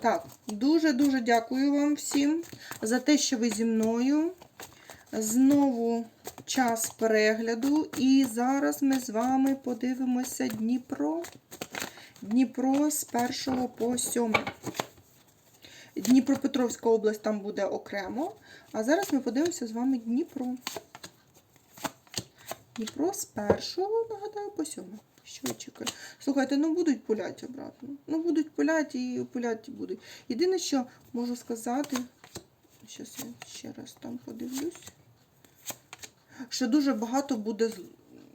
Так, дуже-дуже дякую вам всім за те, що ви зі мною. Знову час перегляду. І зараз ми з вами подивимося Дніпро. Дніпро з 1 по 7. Дніпропетровська область там буде окремо. А зараз ми подивимося з вами Дніпро. Дніпро з 1, нагадаю, по 7. Що? Слухайте, ну будуть пуляти обратно. Ну будуть пуляти і пуляти будуть. Єдине, що можу сказати, зараз я ще раз там подивлюсь, що дуже багато буде,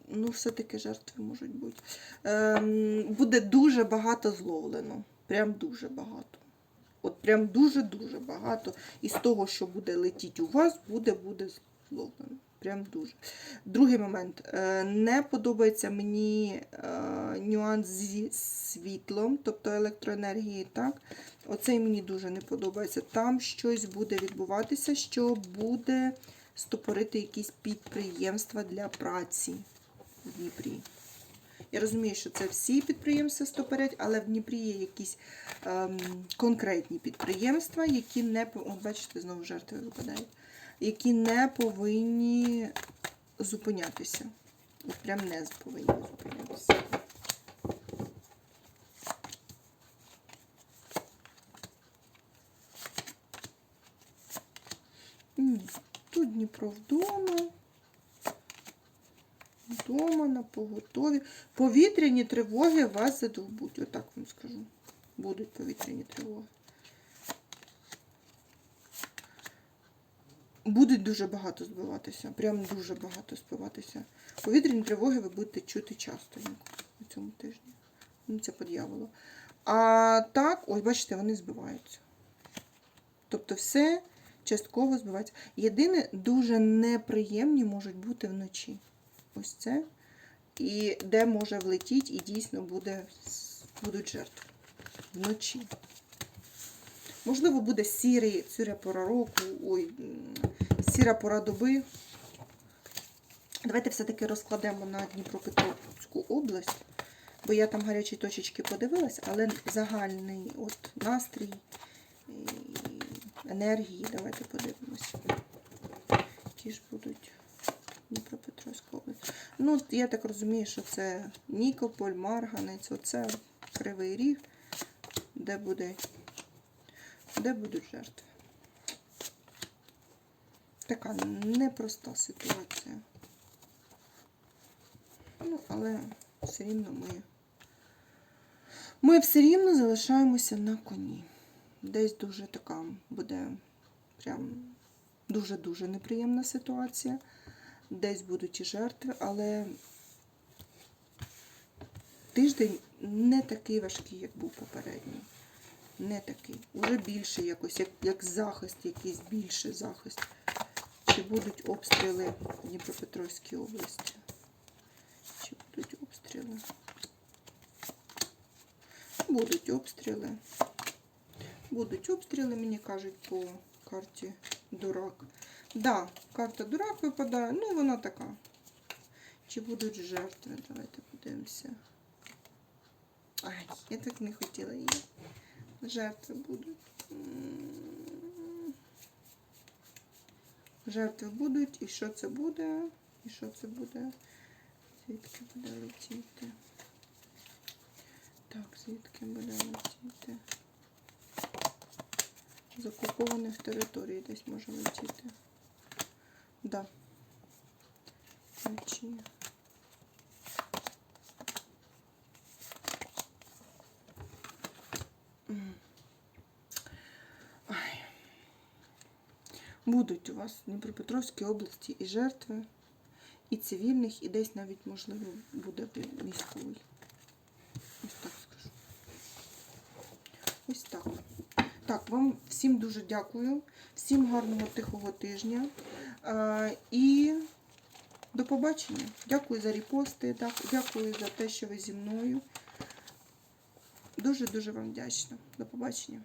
ну все-таки жертви можуть бути. Ем, буде дуже багато зловлено. Прям дуже багато. От прям дуже-дуже багато. І з того, що буде летіти у вас, буде, буде зловлено. Прям дуже. Другий момент. Е, Не подобається мені е, нюанс зі світлом, тобто електроенергії. Так? Оцей мені дуже не подобається. Там щось буде відбуватися, що буде стопорити якісь підприємства для праці в Дніпрі. Я розумію, що це всі підприємства стопорять, але в Дніпрі є якісь ем, конкретні підприємства, які не бачите, знову жертви випадають, які не повинні зупинятися. От прям не повинні зупинятися. Тут Дніпро вдома. Вдома на поготові. Повітряні тривоги вас задовбуть. Отак вам скажу. Будуть повітряні тривоги. Будуть дуже багато збиватися. Прям дуже багато збиватися. Повітряні тривоги ви будете чути часто на цьому тижні. Ну, це по дьяволу. А так, ось бачите, вони збиваються. Тобто все частково збивається. Єдине, дуже неприємні можуть бути вночі. Ось це. І де може влетіти, і дійсно буде, будуть жертви. Вночі. Можливо, буде сірий, сіра пора року, ой, сіра пора доби. Давайте все-таки розкладемо на Дніпропетровську область, бо я там гарячі точечки подивилась, але загальний от настрій енергії. Давайте подивимося. Які ж будуть Дніпропетровська область. Ну, я так розумію, що це Нікополь, Марганець, оце Кривий Ріг, де буде, де будуть жертви. Така непроста ситуація. Ну, але все рівно ми. Ми все рівно залишаємося на коні. Десь дуже така буде прям дуже-дуже неприємна ситуація. Десь будуть і жертви, але тиждень не такий важкий, як був попередній. Не такий. Уже більше якось, як, як захист, якийсь більший захист. Чи будуть обстріли в Дніпропетровській області? Чи будуть обстріли? Будуть обстріли. Будуть обстріли, мені кажуть, по карті дурак. Да, карта дурак випадає, ну вона така. Чи будуть жертви? Давайте подивимося. Ай, я так не хотіла її. Жертви будуть. Жертви будуть. І що це буде? І що це буде? Звідки буде летіти? Так, звідки буде летіти? З окупованих територій десь може летіти. Да. Вночі. Будуть у вас в Дніпропетровській області і жертви, і цивільних, і десь навіть, можливо, буде військовий. Ось так скажу. Ось так. Так, вам всім дуже дякую. Всім гарного тихого тижня. І до побачення. Дякую за репости, дякую за те, що ви зі мною. Дуже-дуже вам вдячна. До побачення.